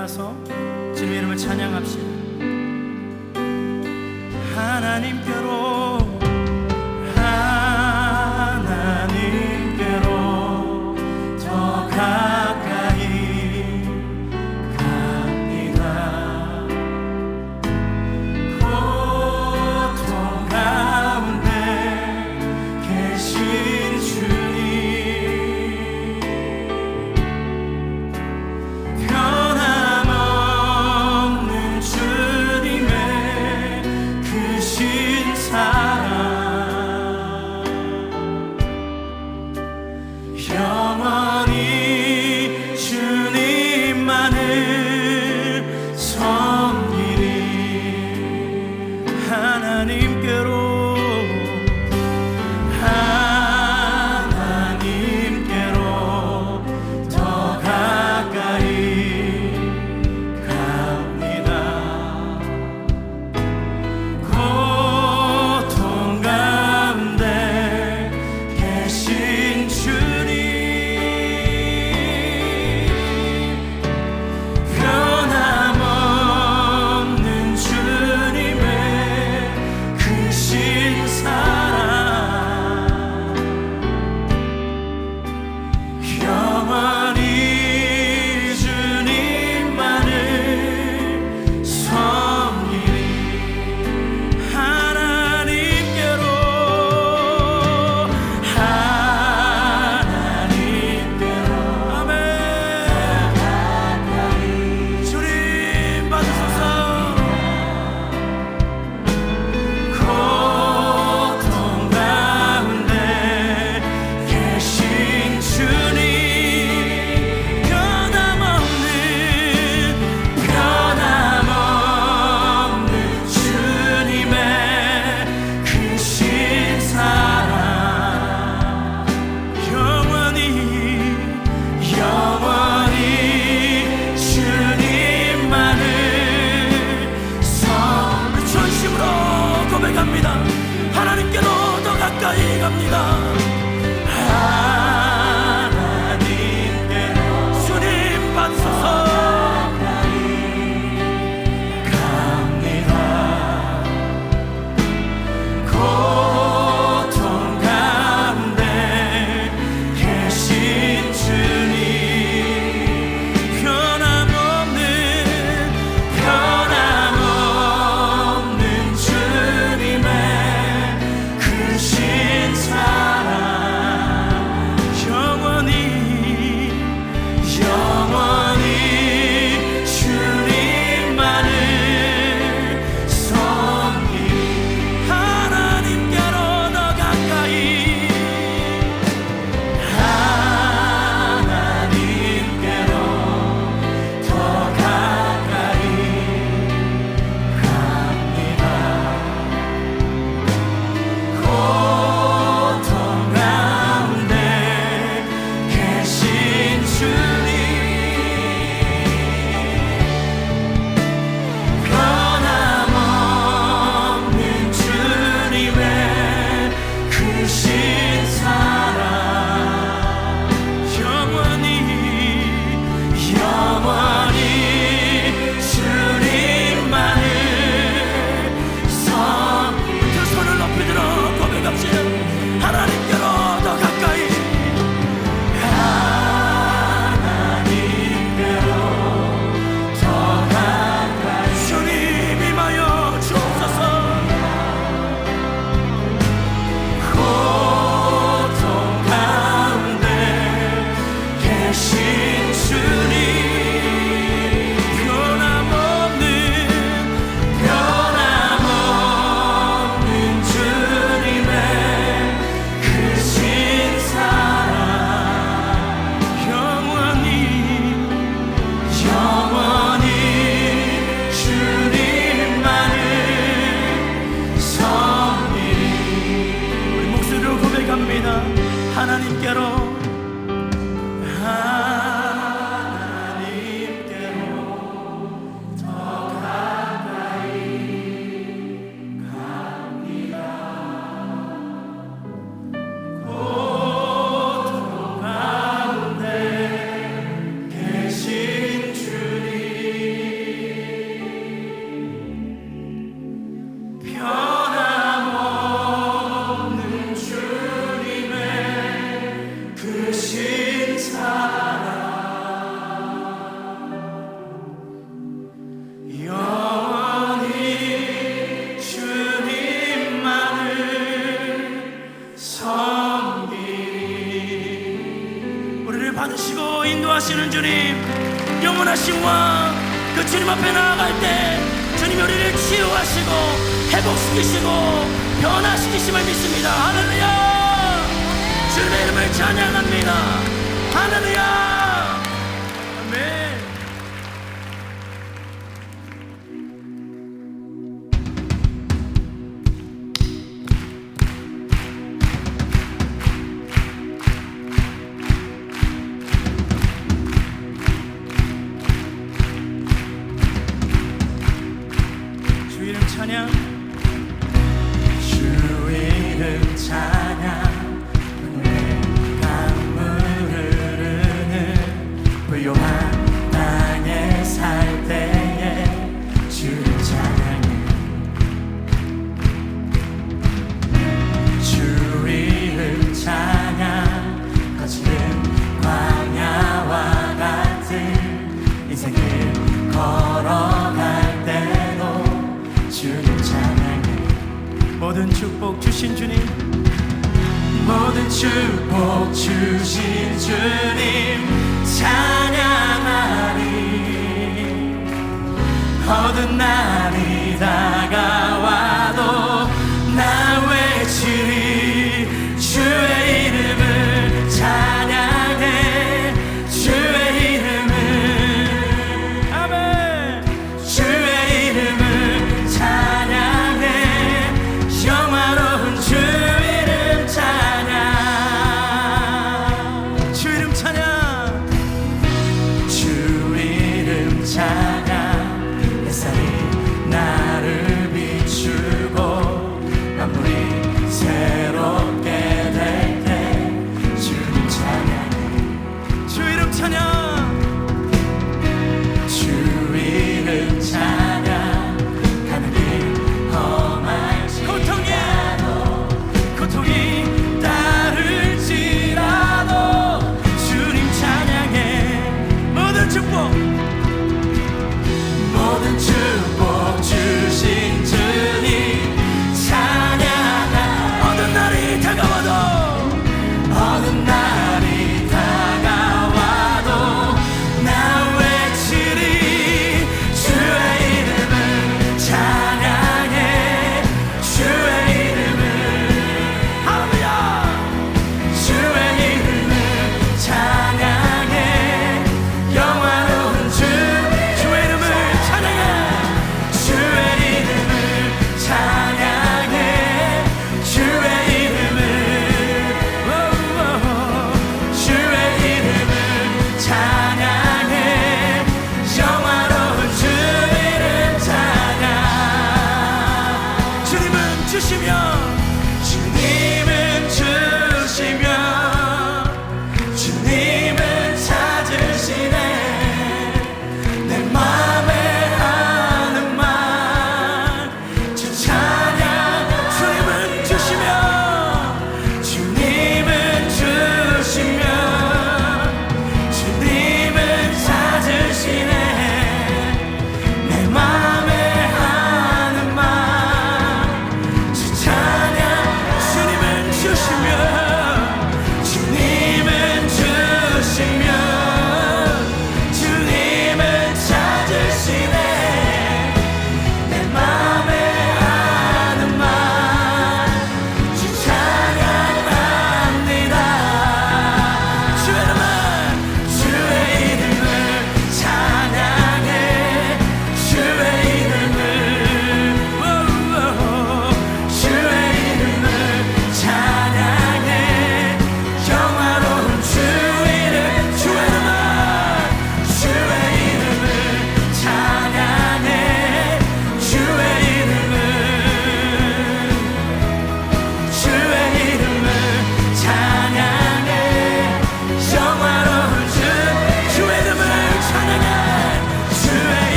일어나서 주님 이름을 찬양합시다. 하나님께로 전능하신 왕, 그 주님 앞에 나아갈 때 주님 우리를 치유하시고 회복시키시고 변화시키심을 믿습니다. 하늘이야 주님의 이름을 찬양합니다. 하늘이야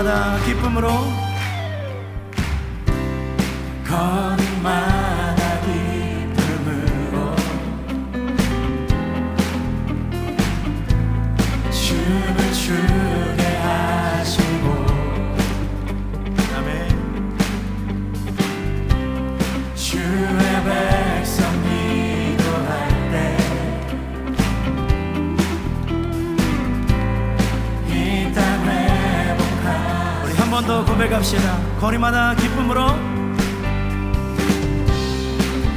거리마다 기쁨으로 거 번 더 고백합시다. 거리마다 기쁨으로.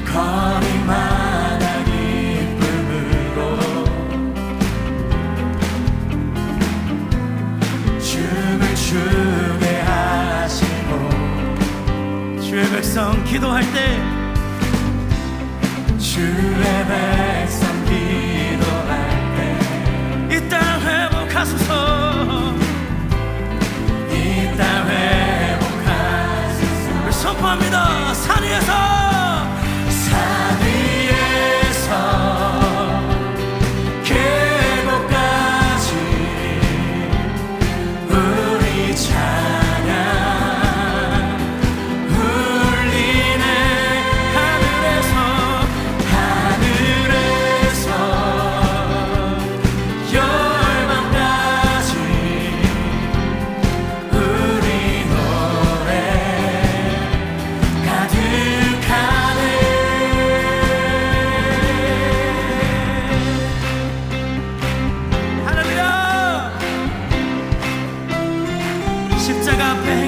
거리마다 기쁨으로. 춤을 추게 하시고 주의 백성 기도할 때 주의 백성 기도할 때 이 땅 회복하소서 이땅 회복하소서 선포합니다. 산 위에서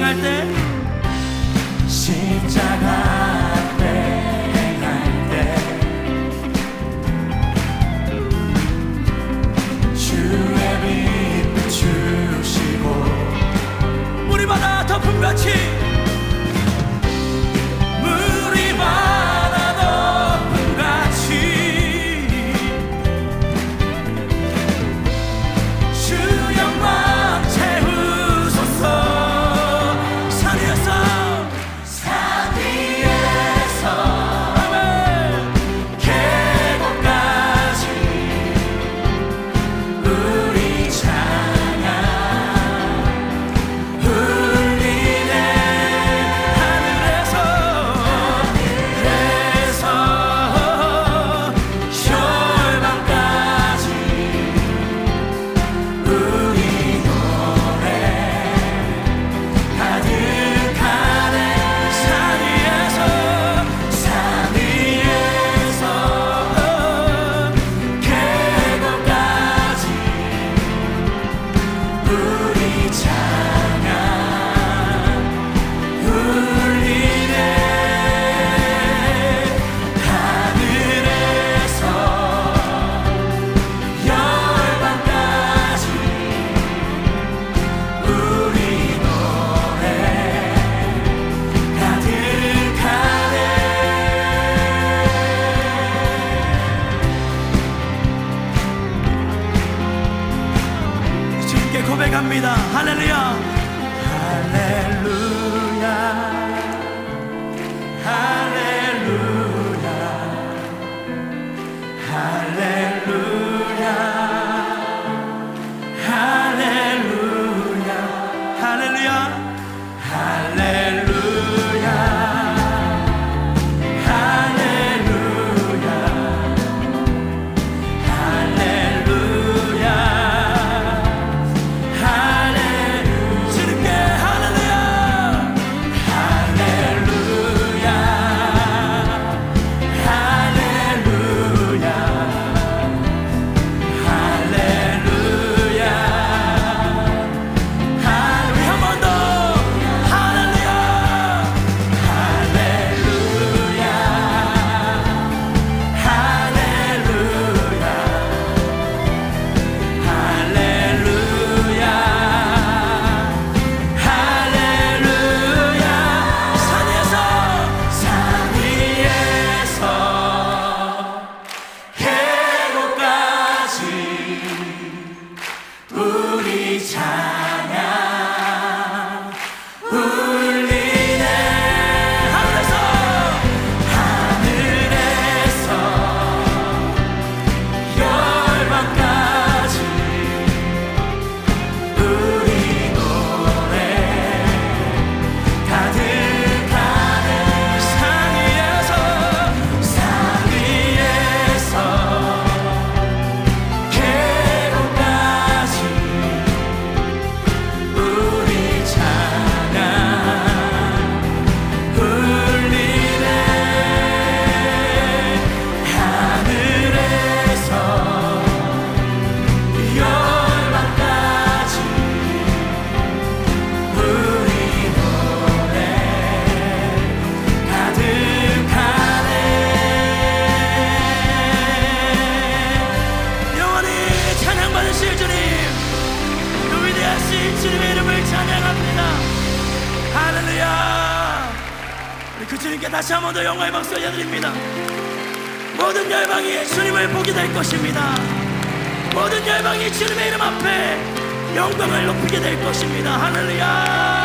행할 때? 십자가 앞에 행할 때. 주의 빛을 주시고. 바다 덮음같이 할렐루야. 알려드립니다. 모든 열방이 주님을 보게 될 것입니다. 모든 열방이 주님의 이름 앞에 영광을 높이게 될 것입니다. 할렐루야!